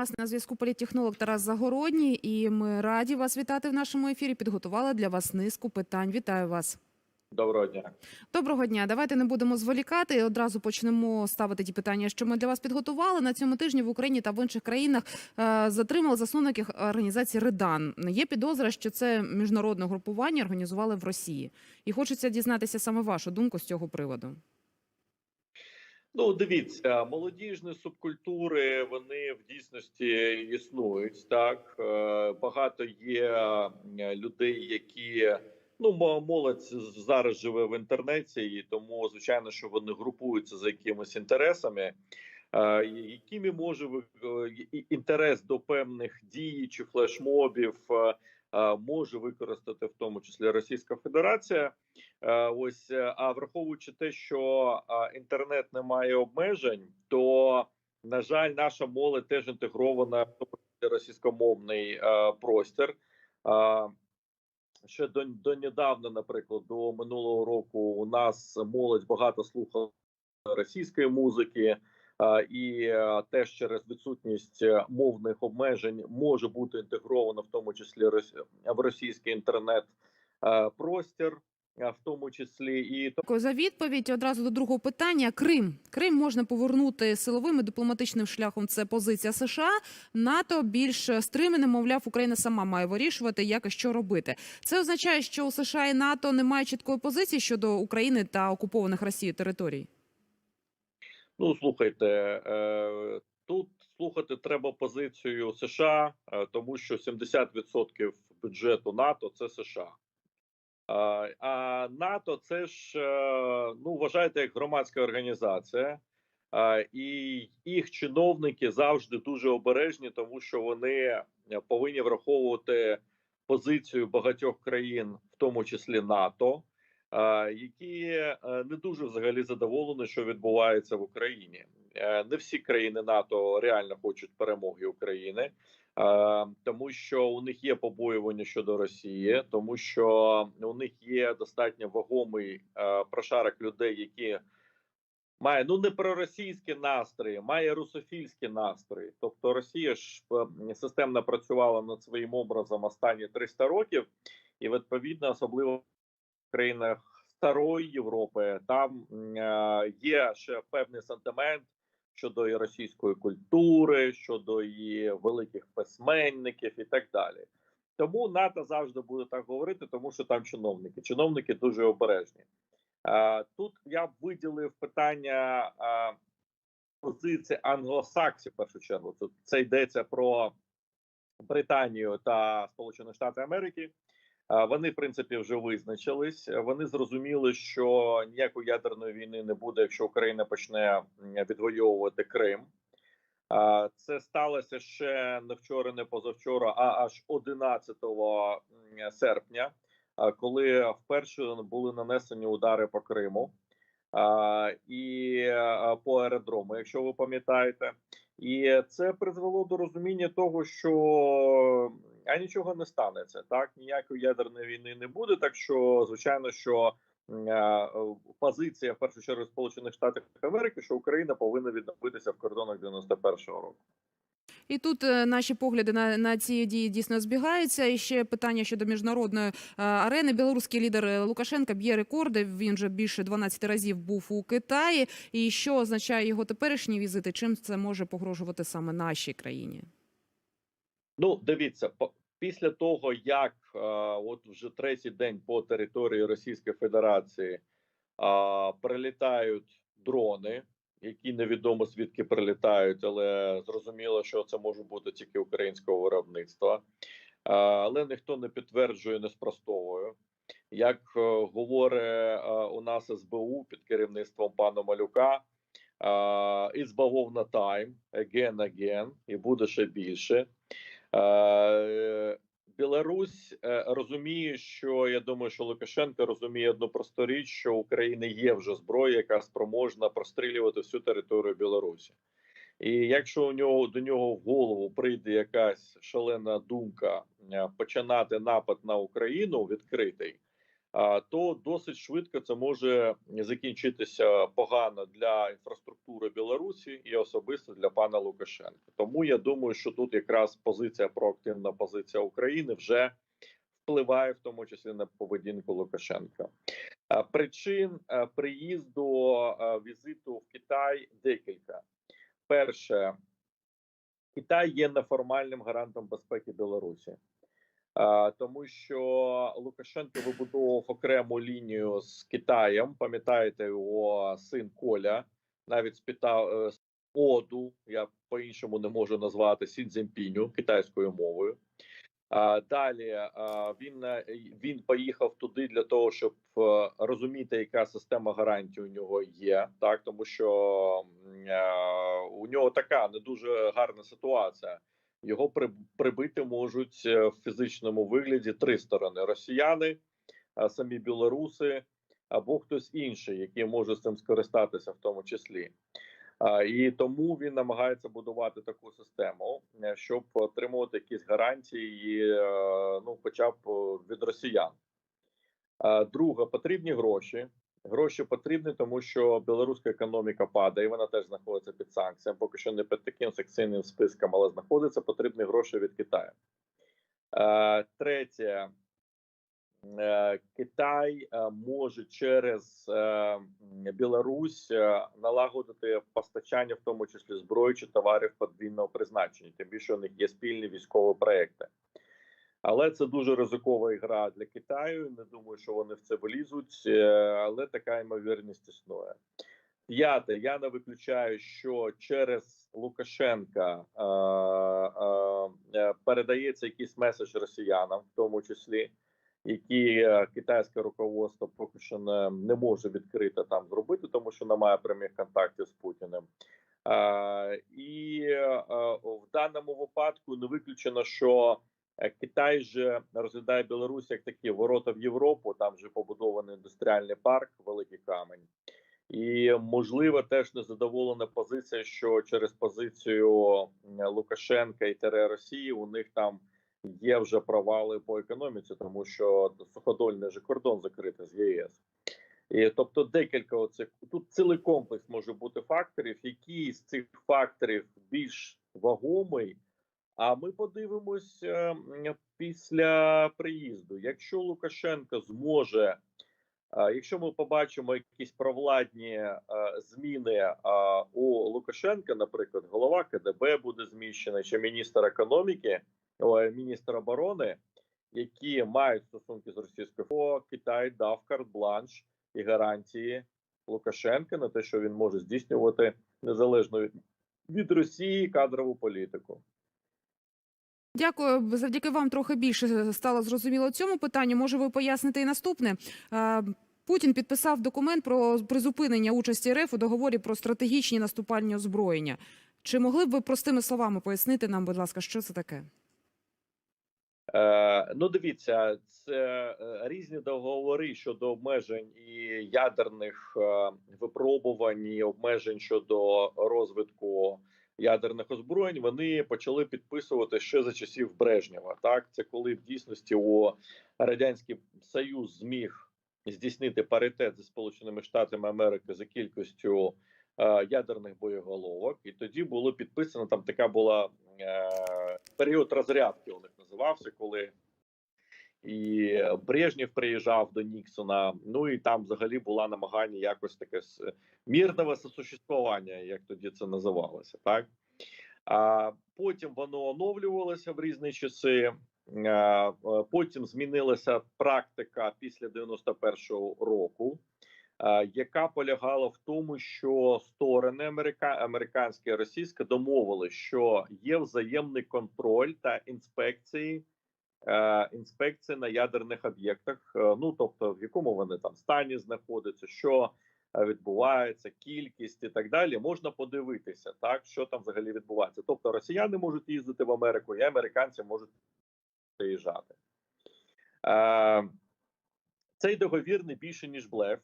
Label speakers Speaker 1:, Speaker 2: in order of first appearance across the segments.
Speaker 1: нас на зв'язку політтехнолог Тарас Загородній, і ми раді вас вітати в нашому ефірі. Підготувала для вас низку питань. Вітаю вас.
Speaker 2: Доброго дня.
Speaker 1: Доброго дня. Давайте не будемо зволікати. Одразу почнемо ставити ті питання, що ми для вас підготували на цьому тижні в Україні та в інших країнах. е, Затримали засновників організації Редан. Є підозра, що це міжнародне групування організували в Росії. І хочеться дізнатися саме вашу думку з цього приводу.
Speaker 2: Ну, дивіться, молодіжні субкультури вони в дійсності існують. Так Е, багато є е, людей, які ну молодь зараз живе в інтернеті, і тому звичайно, що вони групуються за якимись інтересами. е, Якими може інтерес до певних дій чи флешмобів може використати в тому числі Російська Федерація. Е, Ось, е, а враховуючи те, що інтернет не має обмежень, то на жаль, наша молодь теж інтегрована в російськомовний е, простір. Ще до, до недавно, наприклад, до минулого року у нас молодь багато слухала російської музики, і е, теж через відсутність е, мовних обмежень може бути інтегровано в тому числі в російський інтернет е, простір, е, в тому числі і
Speaker 1: за відповідь. Одразу до другого питання. Крим. Крим можна повернути силовим і дипломатичним шляхом. Це позиція США. НАТО більш стримане, мовляв, Україна сама має вирішувати, як і що робити. Це означає, що у США і НАТО немає чіткої позиції щодо України та окупованих Росією територій.
Speaker 2: Ну, слухайте, е, тут слухати треба позицію США, е, тому що 70% бюджету НАТО це США. А, а НАТО це ж е, ну вважайте як громадська організація, і їх чиновники завжди дуже обережні, тому що вони е, повинні враховувати позицію багатьох країн, в тому числі НАТО, які е, не дуже взагалі задоволені, що відбувається в Україні. Е, Не всі країни НАТО реально хочуть перемоги України, тому що у них є побоювання щодо Росії, тому що у них є достатньо вагомий е, прошарок людей, які має ну не проросійські настрої, має русофільські настрої. Тобто Росія ж системно працювала над своїм образом останні 300 років, і відповідно, особливо в країнах старої Європи, там е, є ще певний сантимент щодо і російської культури, щодо її великих письменників і так далі. Тому НАТО завжди буде так говорити, тому що там чиновники. Чиновники дуже обережні. Е, Тут я б виділив питання е, позиції англосаксів в першу чергу. Тут це йдеться про Британію та Сполучені Штати Америки. Е, Вони, в принципі, вже визначились. Вони зрозуміли, що ніякої ядерної війни не буде, якщо Україна почне відвоювати Крим. Е, Це сталося ще не вчора, не позавчора, а аж 11 серпня, е, коли вперше були нанесені удари по Криму е, і е, по аеродрому, якщо ви пам'ятаєте. І це призвело до розуміння того, що а нічого не станеться. Так ніякої ядерної війни не буде. Так що, звичайно, що е, позиція в першу чергу Сполучених Штатів Америки, що Україна повинна відновитися в кордонах 91-го року.
Speaker 1: І тут е, наші погляди на, на ці дії дійсно збігаються. І ще питання щодо міжнародної е, арени. Білоруський лідер е, Лукашенка б'є рекорди. Він вже більше 12 разів був у Китаї. І що означає його теперішні візити? Чим це може погрожувати саме нашій країні?
Speaker 2: Ну, дивіться, по- після того, як е, от вже третій день по території Російської Федерації прилітають дрони, які невідомо звідки прилітають, але зрозуміло, що це може бути тільки українського виробництва. Е, але ніхто не підтверджує, не спростовує. Як е, говорить у нас СБУ під керівництвом пана Малюка, it's бавовна time, again, again, і буде ще більше. Е, Білорусь е, розуміє, що я думаю, що Лукашенко розуміє одну просту річ, що України є вже зброя, яка спроможна прострілювати всю територію Білорусі. І якщо у нього до нього в голову прийде якась шалена думка е, починати напад на Україну відкритий, то досить швидко це може закінчитися погано для інфраструктури Білорусі і особисто для пана Лукашенка. Тому я думаю, що тут якраз позиція проактивна позиція України вже впливає в тому числі на поведінку Лукашенка. Причин приїзду візиту в Китай декілька. Перше, Китай є неформальним гарантом безпеки Білорусі. А, тому що Лукашенко вибудовував окрему лінію з Китаєм. Пам'ятаєте, його син Коля навіть спитав е, оду. Я по-іншому не можу назвати Сі Цзіньпіню китайською мовою. Далі він е, він поїхав туди для того, щоб е, розуміти, яка система гарантій у нього є, так тому що е, у нього така не дуже гарна ситуація. Його прибити можуть е, в фізичному вигляді три сторони: росіяни, самі білоруси або хтось інший, який може з цим скористатися, в тому числі. І тому він намагається будувати таку систему, е, щоб отримувати якісь гарантії, е, ну хоча б від росіян. Друге, потрібні гроші. Гроші потрібні, тому що білоруська економіка падає, вона теж знаходиться під санкціями. Поки що не під таким секційним списком, але знаходиться потрібні гроші від Китаю. Е, Третє, Е, Китай е, може через е, Білорусь е, налагодити постачання, в тому числі зброї чи товарів подвійного призначення. Тим більше у них є спільні військові проекти. Але це дуже ризикова гра для Китаю. Не думаю, що вони в це влізуть, е, але така ймовірність існує. П'яте, я не виключаю, що через Лукашенка е, е, е, передається якийсь меседж росіянам, в тому числі, які е, китайське руководство поки що не, не може відкрито там зробити, тому що немає прямих контактів з Путіним. Е, і е, в даному випадку не виключено, що Китай же розглядає Білорусь як такі ворота в Європу. Там вже побудований індустріальний парк, великий камень. І можливо теж незадоволена позиція, що через позицію Лукашенка і ТР Росії у них там є вже провали по економіці, тому що суходольний же кордон закритий з ЄС. І тобто декілька оцих тут цілий комплекс може бути факторів, які з цих факторів більш вагомий. А ми подивимось е, після приїзду. Якщо Лукашенко зможе Якщо ми побачимо якісь провладні е, зміни е, у Лукашенка, наприклад, голова КДБ буде зміщений, чи міністр економіки, міністр оборони, які мають стосунки з російською, то Китай дав карт-бланш і гарантії Лукашенка на те, що він може здійснювати незалежно від Росії кадрову політику.
Speaker 1: Дякую. Завдяки вам трохи більше стало зрозуміло цьому питанню. Може, ви поясните і наступне. Е, Путін підписав документ про призупинення участі РФ у договорі про стратегічні наступальні озброєння. Чи могли б ви простими словами пояснити нам, будь ласка, що це таке?
Speaker 2: Е, ну, дивіться, це е, різні договори щодо обмежень і ядерних е, випробувань, і обмежень щодо розвитку ядерних озброєнь. Вони почали підписувати ще за часів Брежнєва. Так, це коли в дійсності у радянський союз зміг здійснити паритет зі Сполученими Штатами Америки за кількістю е, ядерних боєголовок, і тоді було підписано там така була е, період розрядки. У них називався, коли і Брежнєв приїжджав до Ніксона. Ну і там взагалі була намагання якось таке с- мирного сосуществування, як тоді це називалося, так. А потім воно оновлювалося в різні часи. Е, Потім змінилася практика після 91-го року, яка полягала в тому, що сторони америка... американська і російська домовили, що є взаємний контроль та інспекції. Е, Інспекції на ядерних об'єктах, е, ну тобто в якому вони там стані знаходяться, що е, відбувається, кількість і так далі, можна подивитися, так що там взагалі відбувається. Тобто росіяни можуть їздити в Америку, і американці можуть приїжджати. Цей договір не більше ніж блеф.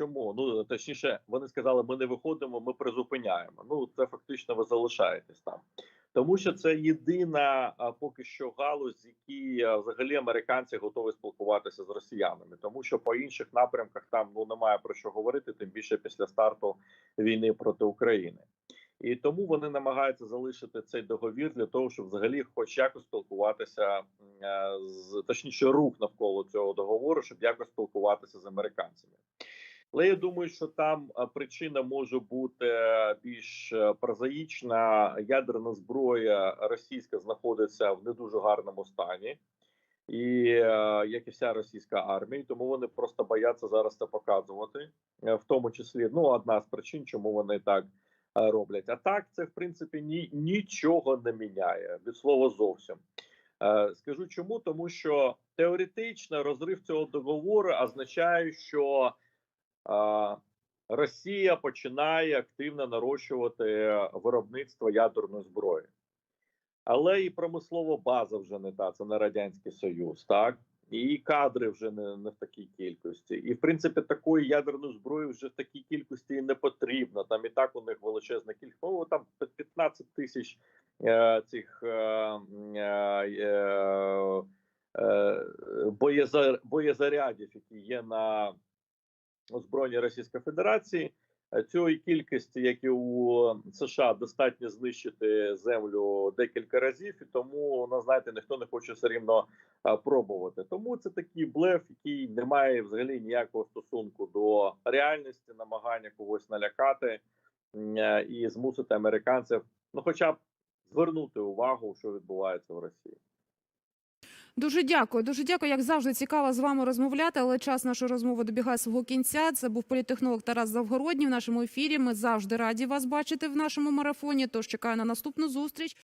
Speaker 2: Чому? Ну точніше, вони сказали, ми не виходимо, ми призупиняємо. Ну це фактично ви залишаєтесь там. Тому що це єдина поки що галузь, а, взагалі американці готові спілкуватися з росіянами, тому що по інших напрямках там ну немає про що говорити, тим більше після старту війни проти України. І тому вони намагаються залишити цей договір для того, щоб взагалі, хоч якось спілкуватися з точніше, рух навколо цього договору, щоб якось спілкуватися з американцями. Але я думаю, що там е, причина може бути е, більш е, прозаїчна. Ядерна зброя російська знаходиться в не дуже гарному стані, і як і вся російська армія, тому вони просто бояться зараз це показувати, в тому числі ну одна з причин, чому вони так роблять. А так це в принципі ні, нічого не міняє від слова зовсім. Скажу чому, тому що теоретично розрив цього договору означає, що Росія починає активно нарощувати виробництво ядерної зброї. Але і промислова база вже не та, це не Радянський Союз, так? І кадри вже не, не в такій кількості. І, в принципі, такої ядерної зброї вже в такій кількості і не потрібно. Там і так у них величезна кількість. Ну, там 15 тисяч е, цих е, е, е, е, боєзарядів, які є на озброєнні Російської Федерації. Е, Цієї кількості, як і у США, достатньо знищити землю декілька разів, і тому ну, знаєте, ніхто не хоче все рівно пробувати. Тому це такий блеф, який не має взагалі ніякого стосунку до реальності, намагання когось налякати е, і змусити американців, ну, хоча б звернути увагу, що відбувається в Росії.
Speaker 1: Дуже дякую. Дуже дякую. Як завжди, цікаво з вами розмовляти, але час нашої розмови добігає свого кінця. Це був політехнолог Тарас Завгородній в нашому ефірі. Ми завжди раді вас бачити в нашому марафоні. Тож чекаю на наступну зустріч.